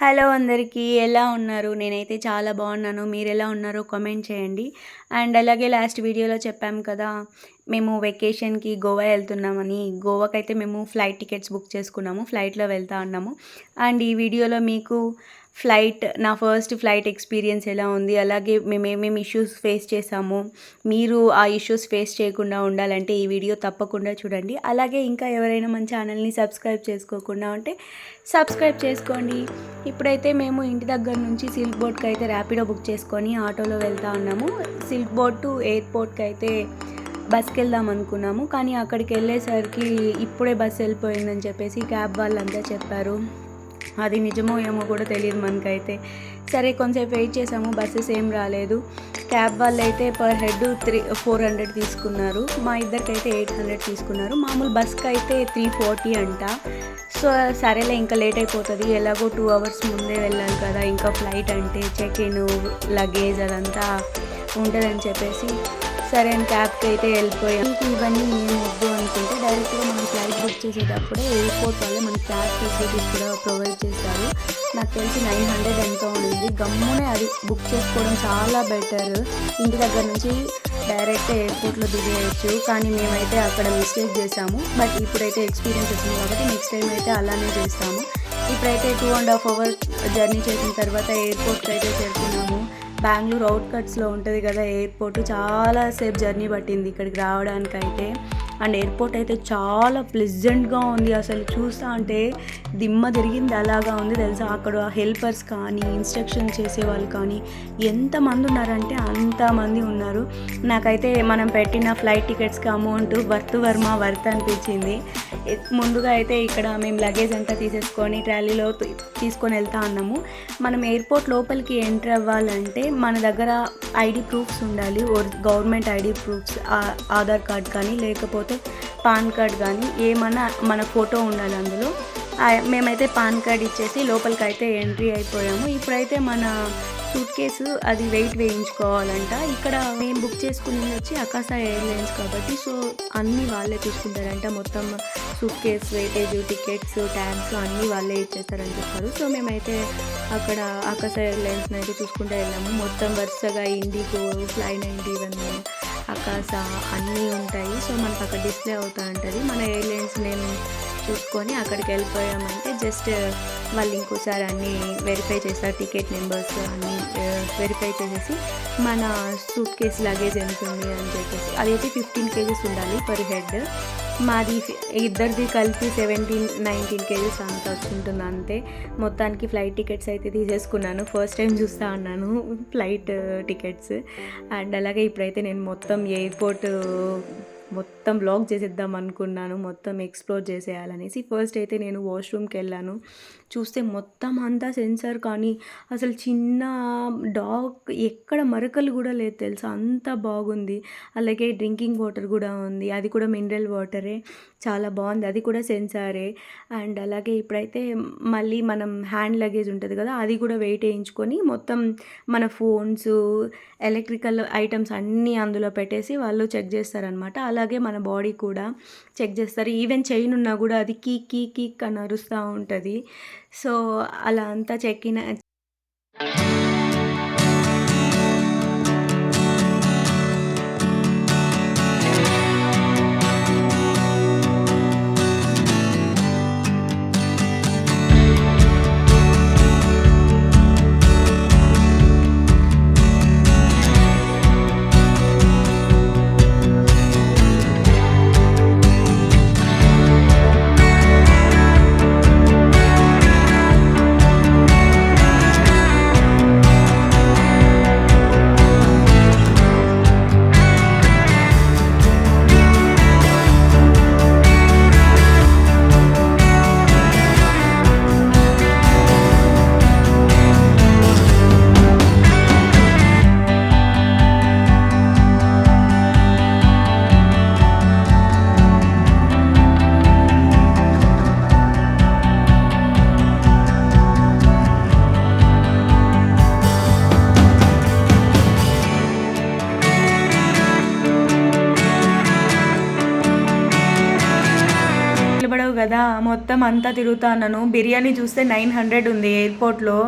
Hello అందరికీ ఎలా ఉన్నారు? నేనైతే చాలా బాగున్నాను. మీరు ఎలా ఉన్నారో కామెంట్ చేయండి. అండ్ అలాగే లాస్ట్ వీడియోలో చెప్పాం కదా మేము వెకేషన్కి గోవా వెళ్తున్నామని. గోవాకైతే మేము ఫ్లైట్ టికెట్స్ బుక్ చేసుకున్నాము ఫ్లైట్లో వెళ్తా ఉన్నాము అండ్ ఈ వీడియోలో మీకు ఫ్లైట్ నా ఫస్ట్ ఫ్లైట్ ఎక్స్పీరియన్స్ ఎలా ఉంది? అలాగే మేము ఏమేమి ఇష్యూస్ ఫేస్ చేసాము మీరు ఆ ఇష్యూస్ ఫేస్ చేయకుండా ఉండాలంటే ఈ వీడియో తప్పకుండా చూడండి. అలాగే ఇంకా ఎవరైనా మన ఛానల్ని సబ్స్క్రైబ్ చేసుకోకుండా ఉంటే సబ్స్క్రైబ్ చేసుకోండి. ఇప్పుడైతే మేము ఇంటి దగ్గర నుంచి సిల్క్ బోర్డ్కి అయితే ర్యాపిడో బుక్ చేసుకొని ఆటోలో వెళ్తా ఉన్నాము. సిల్క్ బోర్డ్ టు ఎయిర్పోర్ట్కి అయితే బస్కి వెళ్దాం అనుకున్నాము. కానీ అక్కడికి వెళ్ళేసరికి ఇప్పుడే బస్సు వెళ్ళిపోయిందని చెప్పేసి క్యాబ్ వాళ్ళంతా చెప్పారు. అది నిజమో ఏమో కూడా తెలియదు మనకైతే. సరే కొంచెంసేపు వెయిట్ చేసాము బస్సెస్ ఏం రాలేదు. క్యాబ్ వాళ్ళు అయితే per head three four hundred తీసుకున్నారు. మా ఇద్దరికైతే ఎయిట్ హండ్రెడ్ తీసుకున్నారు. మామూలు బస్కి అయితే త్రీ ఫార్టీ అంట. సో సరేలే ఇంకా లేట్ అయిపోతుంది. ఎలాగో టూ అవర్స్ ముందే వెళ్ళాలి కదా ఇంకా ఫ్లైట్ అంటే చెక్ ఇన్ లగేజ్ అదంతా ఉంటుందని చెప్పేసి సరే అని క్యాబ్కి అయితే వెళ్ళిపోయాం. ఇవన్నీ ఏం వద్దు అనుకుంటే డైరెక్ట్గా మనం ఫ్లైట్ బుక్ చేసేటప్పుడే ఎయిర్పోర్ట్ వాళ్ళే మనకి క్యాబ్ ఫెసిలిటీస్ కూడా ప్రొవైడ్ చేస్తారు. నాకు తెలిసి నైన్ హండ్రెడ్ ఎంతో ఉంది. గమ్మునే అది బుక్ చేసుకోవడం చాలా బెటర్ ఇంటి దగ్గర నుంచి డైరెక్ట్ ఎయిర్పోర్ట్లో దిగేయచ్చు. కానీ మేమైతే అక్కడ మిస్టేక్ చేసాము బట్ ఇప్పుడైతే ఎక్స్పీరియన్స్ వచ్చింది కాబట్టి నెక్స్ట్ టైం అయితే అలానే చేస్తాము. ఇప్పుడైతే two and half hour journey చేసిన తర్వాత ఎయిర్పోర్ట్కి అయితే చేరుకున్నాము. బెంగళూరు అవుట్కట్స్లో ఉంటుంది కదా ఎయిర్పోర్ట్ చాలా సేపు జర్నీ పట్టింది ఇక్కడికి రావడానికైతే. అండ్ ఎయిర్పోర్ట్ అయితే చాలా ప్లెజెంట్గా ఉంది. అసలు చూస్తా అంటే దిమ్మ తిరిగింది అలాగా ఉంది తెలుసా? అక్కడ హెల్పర్స్ కానీ ఇన్స్ట్రక్షన్ చేసే వాళ్ళు కానీ ఎంతమంది ఉన్నారంటే అంతమంది ఉన్నారు. నాకైతే మనం పెట్టిన ఫ్లైట్ టికెట్స్కి అమౌంట్ వర్త్ వర్మ వర్త్ అనిపించింది. ముందుగా అయితే ఇక్కడ మేము లగేజ్ అంతా తీసేసుకొని ట్రాలీలో తీసుకొని వెళ్తా ఉన్నాము మనం ఎయిర్పోర్ట్ లోపలికి ఎంటర్ అవ్వాలంటే మన దగ్గర ఐడి ప్రూఫ్స్ ఉండాలి. Government ID proofs Aadhaar card కానీ లేకపోతే పాన్ కార్డ్ కానీ ఏమన్నా మన ఫోటో ఉండాలి అందులో. మేమైతే పాన్ కార్డ్ ఇచ్చేసి లోపలికి అయితే ఎంట్రీ అయిపోయాము. ఇప్పుడైతే మన సూట్ కేసు అది వెయిట్ వేయించుకోవాలంట. ఇక్కడ మేము బుక్ చేసుకునేది వచ్చి అకాశ ఎయిర్లైన్స్ కాబట్టి సో అన్నీ వాళ్ళే చూసుకుంటారంట మొత్తం సూట్ కేస్ వెయిటేజ్ టికెట్స్ ట్యాంక్స్ అన్నీ వాళ్ళే ఇచ్చేస్తారని చెప్పారు. సో మేమైతే అక్కడ అకాస ఎయిర్లైన్స్ని అయితే చూసుకుంటూ వెళ్ళాము. మొత్తం వరుసగా IndiGo fly ninety one Akasa అన్నీ ఉంటాయి. సో మనకు అక్కడ డిస్ప్లే అవుతూ ఉంటుంది మన ఎయిర్లైన్స్ నేను చూసుకొని అక్కడికి వెళ్ళిపోయామంటే జస్ట్ వాళ్ళు ఇంకోసారి అన్నీ వెరిఫై చేస్తారు. టికెట్ నెంబర్స్ అన్నీ వెరిఫై చేసేసి మన సూట్ కేస్ లగేజ్ ఎంత ఉంది అని చెప్పేసి. అదైతే ఫిఫ్టీన్ కేజీస్ ఉండాలి పర్ హెడ్ మాది ఇద్దరిది కలిపి సెవెంటీన్ నైన్టీన్ కేజీస్ అంత వచ్చింటుంది అంతే. మొత్తానికి ఫ్లైట్ టికెట్స్ అయితే తీసేసుకున్నాను. ఫస్ట్ టైం చూస్తూ ఉన్నాను ఫ్లైట్ టికెట్స్. అండ్ అలాగే ఇప్పుడైతే నేను మొత్తం ఎయిర్పోర్ట్ మొత్తం బ్లాక్ చేసేద్దాం అనుకున్నాను మొత్తం ఎక్స్ప్లోర్ చేసేయాలనేసి. ఫస్ట్ అయితే నేను వాష్రూమ్కి వెళ్ళాను. చూస్తే మొత్తం అంతా సెన్సార్ కానీ అసలు చిన్న డాగ్ ఎక్కడ మరకలు కూడా లేదు తెలుసా? అంత బాగుంది. అలాగే డ్రింకింగ్ వాటర్ కూడా ఉంది. అది కూడా మినరల్ వాటరే. చాలా బాగుంది. అది కూడా సెన్సారే. అండ్ అలాగే ఇప్పుడైతే మళ్ళీ మనం హ్యాండ్ లగేజ్ ఉంటుంది కదా అది కూడా వెయిట్ వేయించుకొని మొత్తం మన ఫోన్స్ ఎలక్ట్రికల్ ఐటమ్స్ అన్నీ అందులో పెట్టేసి వాళ్ళు చెక్ చేస్తారనమాట అలాగే మన బాడీ కూడా చెక్ చేస్తారు. ఈవెన్ చైన్ ఉన్నా కూడా అది కీక్ కీక్ కీక్ అని అరుస్తూ ఉంటుంది. సో అలా అంతా చెక్కిన కదా మొత్తం అంతా తిరుగుతా ఉన్నాను. బిర్యానీ చూస్తే నైన్ హండ్రెడ్ ఉంది ఎయిర్పోర్ట్లో.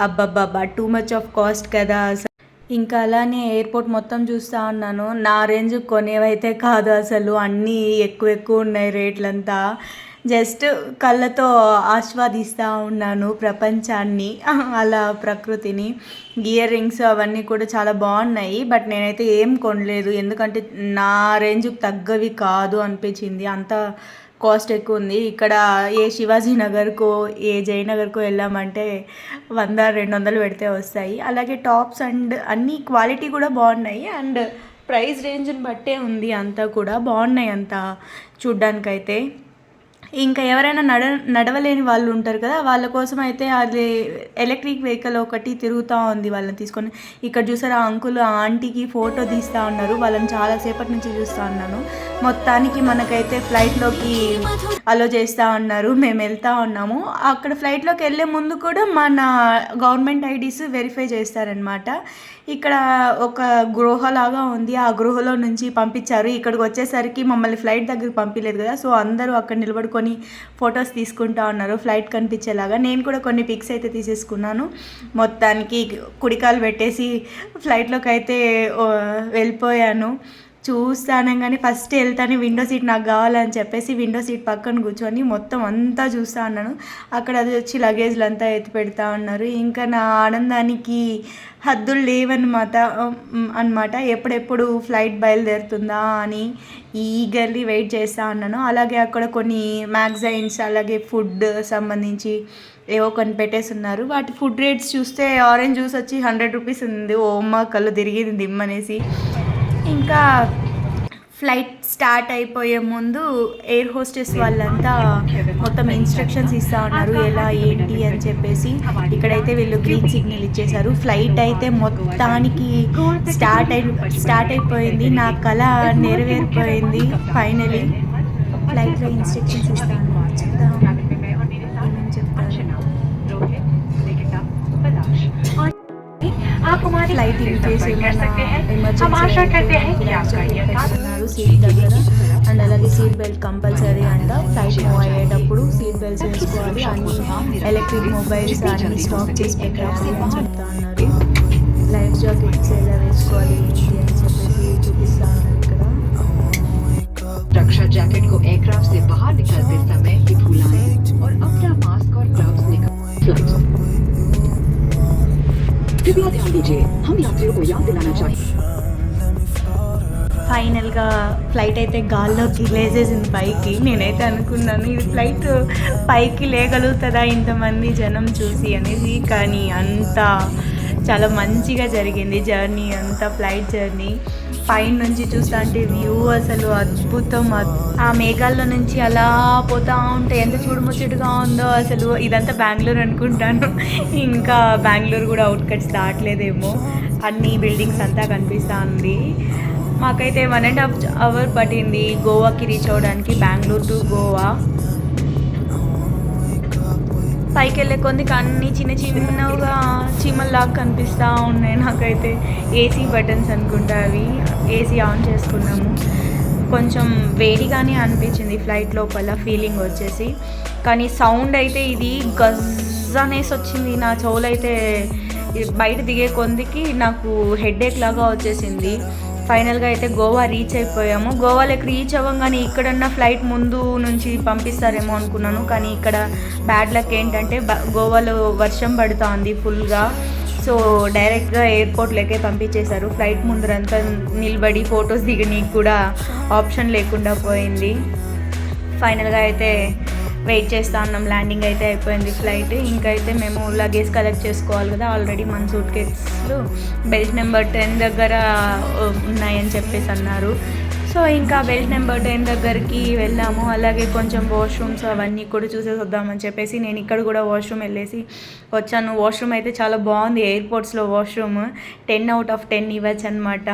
అబ్బబ్బబ్బా టూ మచ్ ఆఫ్ కాస్ట్ కదా అసలు ఇంకా అలానే ఎయిర్పోర్ట్ మొత్తం చూస్తూ ఉన్నాను. నా రేంజ్ కొనేవైతే కాదు అసలు. అన్నీ ఎక్కువ ఎక్కువ ఉన్నాయి రేట్లంతా. జస్ట్ కళ్ళతో ఆస్వాదిస్తూ ఉన్నాను ప్రపంచాన్ని అలా ప్రకృతిని. ఇయర్ రింగ్స్ అవన్నీ కూడా చాలా బాగున్నాయి బట్ నేనైతే ఏం కొనలేదు. ఎందుకంటే నా రేంజ్కి తగ్గవి కాదు అనిపించింది. అంత కాస్ట్ ఎక్కువ ఉంది. ఇక్కడ ఏ శివాజీ నగర్కో ఏ జయనగర్కో వెళ్ళామంటే వంద రెండు వందలు పెడితే వస్తాయి. అలాగే టాప్స్ అండ్ అన్ని క్వాలిటీ కూడా బాగున్నాయి. అండ్ ప్రైస్ రేంజ్ని బట్టే ఉంది అంతా కూడా. బాగున్నాయి అంతా చూడ్డానికైతే. ఇంకా ఎవరైనా నడ నడవలేని వాళ్ళు ఉంటారు కదా వాళ్ళ కోసం అయితే అది ఎలక్ట్రిక్ వెహికల్ ఒకటి తిరుగుతూ ఉంది వాళ్ళని తీసుకొని. ఇక్కడ చూసారు ఆ అంకుల్ ఆ ఆంటీకి ఫోటో తీస్తూ ఉన్నారు. వాళ్ళని చాలాసేపటి నుంచి చూస్తూ ఉన్నాను. మొత్తానికి మనకైతే ఫ్లైట్లోకి అలో చేస్తూ ఉన్నారు. మేము వెళ్తూ ఉన్నాము. అక్కడ ఫ్లైట్లోకి వెళ్ళే ముందు కూడా మన గవర్నమెంట్ ఐడీస్ వెరిఫై చేస్తారనమాట ఇక్కడ ఒక గృహలాగా ఉంది. ఆ గృహలో నుంచి పంపించారు. ఇక్కడికి వచ్చేసరికి మమ్మల్ని ఫ్లైట్ దగ్గరికి పంపించలేదు కదా. సో అందరూ అక్కడ నిలబడుకొని ఫొటోస్ తీసుకుంటా ఉన్నారు. ఫ్లైట్ కనిపించేలాగా. నేను కూడా కొన్ని పిక్స్ అయితే తీసేసుకున్నాను. మొత్తానికి కుడికాలు పెట్టేసి ఫ్లైట్లోకి అయితే వెళ్ళిపోయాను. చూస్తానంగానే ఫస్ట్ వెళ్తాను విండో సీట్ నాకు కావాలని చెప్పేసి విండో సీట్ పక్కన కూర్చొని మొత్తం అంతా చూస్తూ ఉన్నాను. అక్కడ అది వచ్చి లగేజ్లు అంతా ఎత్తి పెడతా ఉన్నారు. ఇంకా నా ఆనందానికి హద్దులు లేవన్నమాట అనమాట ఎప్పుడెప్పుడు ఫ్లైట్ బయలుదేరుతుందా అని ఈగర్లీ వెయిట్ చేస్తూ ఉన్నాను. అలాగే అక్కడ కొన్ని మ్యాగజైన్స్ అలాగే ఫుడ్ సంబంధించి ఏవో కొన్ని పెట్టేస్తున్నారు. వాటి ఫుడ్ రేట్స్ చూస్తే ఆరెంజ్ జ్యూస్ వచ్చి హండ్రెడ్ రూపీస్ ఉంది. ఓ కళ్ళు తిరిగింది దిమ్మనేసి. ఇంకా ఫ్లైట్ స్టార్ట్ అయిపోయే ముందు ఎయిర్ హోస్టెస్ వాళ్ళంతా మొత్తం ఇన్స్ట్రక్షన్స్ ఇస్తూ ఉన్నారు ఎలా ఏంటి అని చెప్పేసి. ఇక్కడైతే వీళ్ళు గ్రీన్ సిగ్నల్ ఇచ్చేశారు. ఫ్లైట్ అయితే మొత్తానికి స్టార్ట్ అయి స్టార్ట్ అయిపోయింది. నా కళ నెరవేరిపోయింది ఫైనలీ. ఫ్లైట్లో ఇన్స్ట్రక్షన్స్ ఇస్తాను आप हमारी ఫ్లైట్ ఇన్ కేసు सफर कर सकते हैं हम ఎమర్జెన్సీ आशा करते हैं कि आपका ये పెట్టుకున్నారు సీట్ దగ్గర అండ్ అలాగే సీట్ బెల్ట్ కంపల్సరీ అంట ఫ్లైట్ మూవ్ అయ్యేటప్పుడు సీట్ బెల్ట్స్ వేసుకోవాలి అన్ని ఎలక్ట్రిక్ మొబైల్స్ అన్ని స్టాక్ చేసి పెట్టాలి అని చెప్తా ఉన్నారు లైఫ్ జాకెట్స్ ఎలా వేసుకోవాలి ఏంటి అని చెప్పేసి చూపిస్తా ఉన్నారు ఇక్కడ रक्षा जैकेट को एयरक्राफ्ट से बाहर निकलते समय ही भुलाएं और अपना मास्क और ग्लव्स निकाल कृपया ध्यान दीजिए हम यात्रियों को याद दिलाना चाहिए ఫైనల్గా ఫ్లైట్ అయితే గాల్లోకి లేసేసింది పైకి నేనైతే అనుకున్నాను ఇది ఫ్లైట్ పైకి లేగలుగుతుందా ఇంతమంది జనం చూసి అనేది కానీ అంత చాలా మంచిగా జరిగింది జర్నీ అంతా ఫ్లైట్ జర్నీ. పైన నుంచి చూస్తాంటే వ్యూ అసలు అద్భుతం. ఆ మేఘాల్లో నుంచి అలా పోతా ఉంటే ఎంత చూడముచ్చటగా ఉందో అసలు. ఇదంతా బెంగళూరు అనుకుంటాను. ఇంకా బెంగళూరు కూడా అవుట్కట్స్ దాటలేదేమో. అన్ని బిల్డింగ్స్ అంతా కనిపిస్తూ ఉంది. మాకైతే వన్ అండ్ హాఫ్ అవర్ పట్టింది గోవాకి రీచ్ అవ్వడానికి బెంగళూరు టు గోవా. పైకి వెళ్ళే కొందికి అన్ని చిన్న చిన్నగా చీమల్లాగా కనిపిస్తూ ఉన్నాయి నాకైతే ఏసీ బటన్స్ అనుకుంటా అవి. ఏసీ ఆన్ చేసుకున్నాము. కొంచెం వేడిగానే అనిపించింది ఫ్లైట్ లోపల ఫీలింగ్ వచ్చేసి. కానీ సౌండ్ అయితే ఇది గజ్ అనేసి వచ్చింది. నా చెవులైతే బయట దిగే కొందికి నాకు హెడేక్ లాగా వచ్చేసింది. ఫైనల్గా అయితే గోవా రీచ్ అయిపోయాము. గోవాలోకి రీచ్ అవ్వగానే ఇక్కడన్న ఫ్లైట్ ముందు నుంచి పంపిస్తారేమో అనుకున్నాను. కానీ ఇక్కడ బ్యాడ్ లక్ ఏంటంటే బ- గోవాలో వర్షం పడుతోంది ఫుల్గా సో డైరెక్ట్గా ఎయిర్పోర్ట్లోకే పంపించేశారు. ఫ్లైట్ ముందరంతా నిలబడి ఫొటోస్ దిగనీకి కూడా ఆప్షన్ లేకుండా పోయింది. ఫైనల్గా అయితే వెయిట్ చేస్తా ఉన్నాం. ల్యాండింగ్ అయితే అయిపోయింది ఫ్లైట్ ఇంకైతే మేము లగేజ్ కలెక్ట్ చేసుకోవాలి కదా. ఆల్రెడీ మన సూట్ కేసులు బెల్ట్ నెంబర్ టెన్ దగ్గర ఉన్నాయని చెప్పేసి అన్నారు. సో ఇంకా బెల్ట్ నెంబర్ టెన్ దగ్గరికి వెళ్ళాము. అలాగే కొంచెం వాష్రూమ్స్ అవన్నీ కూడా చూసేసి వద్దామని చెప్పేసి నేను ఇక్కడ కూడా వాష్రూమ్ వెళ్ళేసి వచ్చాను. వాష్రూమ్ అయితే చాలా బాగుంది. ఎయిర్పోర్ట్స్లో washroom ten out of ten ఇవ్వచ్చు అనమాట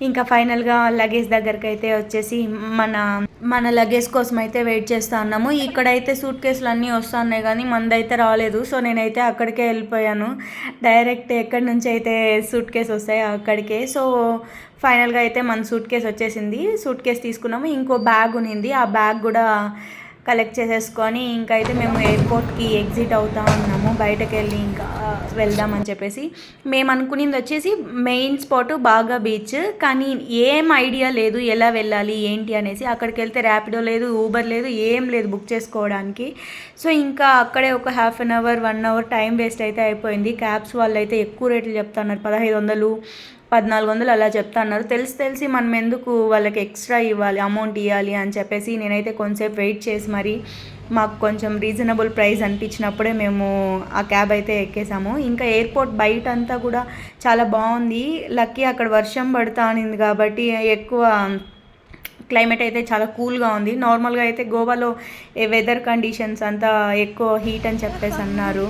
ఇంకా ఫైనల్గా లగేజ్ దగ్గరికి అయితే వచ్చేసి మన మన లగేజ్ కోసం అయితే వెయిట్ చేస్తా ఉన్నాము. ఇక్కడైతే సూట్ కేసులు అన్నీ వస్తున్నాయి కానీ మందైతే రాలేదు. సో నేనైతే అక్కడికే వెళ్ళిపోయాను. డైరెక్ట్ ఎక్కడి నుంచి అయితే సూట్ కేసు వస్తాయి అక్కడికే. సో ఫైనల్గా అయితే మన సూట్ కేసు వచ్చేసింది. సూట్ కేసు తీసుకున్నాము. ఇంకో బ్యాగ్ ఉన్నింది. ఆ బ్యాగ్ కూడా కలెక్ట్ చేసేసుకొని ఇంకా అయితే మేము ఎయిర్పోర్ట్కి ఎగ్జిట్ అవుతా ఉన్నాము. బయటకు వెళ్ళి ఇంకా వెళ్దామని చెప్పేసి మేము అనుకునేది వచ్చేసి మెయిన్ స్పాట్ బాగా బీచ్ కానీ ఏం ఐడియా లేదు ఎలా వెళ్ళాలి ఏంటి అనేసి అక్కడికి వెళ్తే ర్యాపిడో లేదు ఊబర్ లేదు ఏం లేదు బుక్ చేసుకోవడానికి. సో ఇంకా అక్కడే ఒక half an hour one hour time waste అయితే అయిపోయింది. క్యాబ్స్ వాళ్ళు అయితే ఎక్కువ రేట్లు చెప్తున్నారు పదహైదు వందలు పద్నాలుగు వందలు అలా చెప్తా అన్నారు. తెలిసి తెలిసి మనం ఎందుకు వాళ్ళకి ఎక్స్ట్రా ఇవ్వాలి అమౌంట్ ఇవ్వాలి అని చెప్పేసి నేనైతే కొంచెంసేపు వెయిట్ చేసి మరి మాకు కొంచెం రీజనబుల్ ప్రైస్ అనిపించినప్పుడే మేము ఆ క్యాబ్ అయితే ఎక్కేసాము. ఇంకా ఎయిర్పోర్ట్ బయట అంతా కూడా చాలా బాగుంది. లక్కీ అక్కడ వర్షం పడుతా అనింది కాబట్టి ఎక్కువ క్లైమేట్ అయితే చాలా కూల్గా ఉంది. నార్మల్గా అయితే గోవాలో వెదర్ కండిషన్స్ అంతా ఎక్కువ హీట్ అని చెప్పేసి అన్నారు.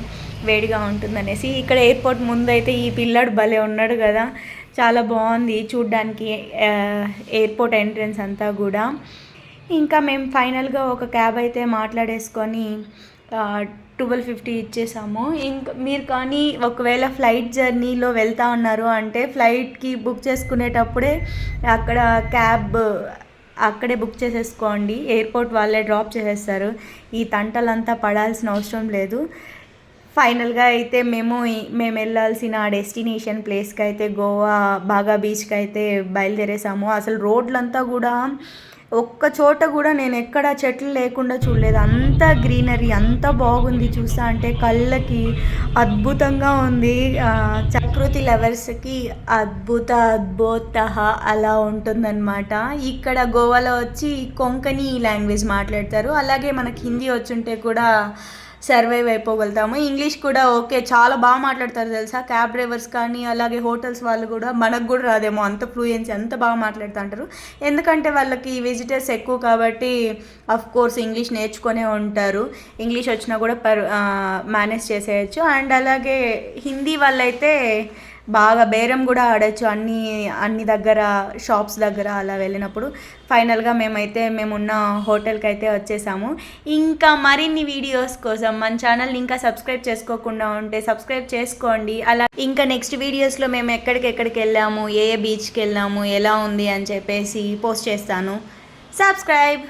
వేడిగా ఉంటుందనేసి ఇక్కడ ఎయిర్పోర్ట్ ముందు అయితే ఈ పిల్లాడు భలే ఉన్నాడు కదా. చాలా బాగుంది చూడ్డానికి ఎయిర్పోర్ట్ ఎంట్రన్స్ అంతా కూడా. ఇంకా మేము ఫైనల్గా ఒక క్యాబ్ అయితే మాట్లాడేసుకొని ట్వెల్వ్ ఫిఫ్టీ ఇచ్చేసాము. ఇంకా మీరు కానీ ఒకవేళ ఫ్లైట్ జర్నీలో వెళ్తా ఉన్నారు అంటే ఫ్లైట్కి బుక్ చేసుకునేటప్పుడే అక్కడ క్యాబ్ అక్కడే బుక్ చేసేసుకోండి. ఎయిర్పోర్ట్ వాళ్ళే డ్రాప్ చేసేస్తారు. ఈ తంటలంతా పడాల్సిన అవసరం లేదు. ఫైనల్గా అయితే మేము మేము వెళ్ళాల్సిన డెస్టినేషన్ ప్లేస్కి అయితే గోవా బాగా బీచ్కి అయితే బయలుదేరేసాము. అసలు రోడ్లంతా కూడా ఒక్క చోట కూడా నేను ఎక్కడ చెట్లు లేకుండా చూడలేదు. అంతా గ్రీనరీ అంత బాగుంది చూసా అంటే కళ్ళకి అద్భుతంగా ఉంది. చకృతి ప్రకృతి లవర్స్కి అద్భుత అద్భుత అలా ఉంటుందన్నమాట. ఇక్కడ గోవాలో వచ్చి కొంకణి లాంగ్వేజ్ మాట్లాడతారు. అలాగే మనకి హిందీ వచ్చుంటే కూడా సర్వైవ్ అయిపోగలుగుతాము. ఇంగ్లీష్ కూడా ఓకే. చాలా బాగా మాట్లాడతారు తెలుసా? క్యాబ్ డ్రైవర్స్ కానీ అలాగే హోటల్స్ వాళ్ళు కూడా మనకు కూడా రాదేమో. అంత ఫ్లూయెన్సీ అంత బాగా మాట్లాడుతుంటారు. ఎందుకంటే వాళ్ళకి విజిటర్స్ ఎక్కువ కాబట్టి అఫ్ కోర్స్ ఇంగ్లీష్ నేర్చుకునే ఉంటారు. ఇంగ్లీష్ వచ్చినా కూడా పర్ మేనేజ్ చేసేయచ్చు. అండ్ అలాగే హిందీ వాళ్ళైతే బాగా బేరం కూడా ఆడచ్చు అన్ని అన్ని దగ్గర షాప్స్ దగ్గర అలా వెళ్ళినప్పుడు. ఫైనల్గా మేమైతే మేమున్న హోటల్కి అయితే వచ్చేసాము. ఇంకా మరిన్ని వీడియోస్ కోసం మన ఛానల్ని ఇంకా సబ్స్క్రైబ్ చేసుకోకుండా ఉంటే సబ్స్క్రైబ్ చేసుకోండి. అలా ఇంకా నెక్స్ట్ వీడియోస్లో మేము ఎక్కడికి ఎక్కడికి వెళ్ళాము ఏ ఏ బీచ్కి వెళ్ళాము ఎలా ఉంది అని చెప్పేసి పోస్ట్ చేస్తాను. సబ్స్క్రైబ్!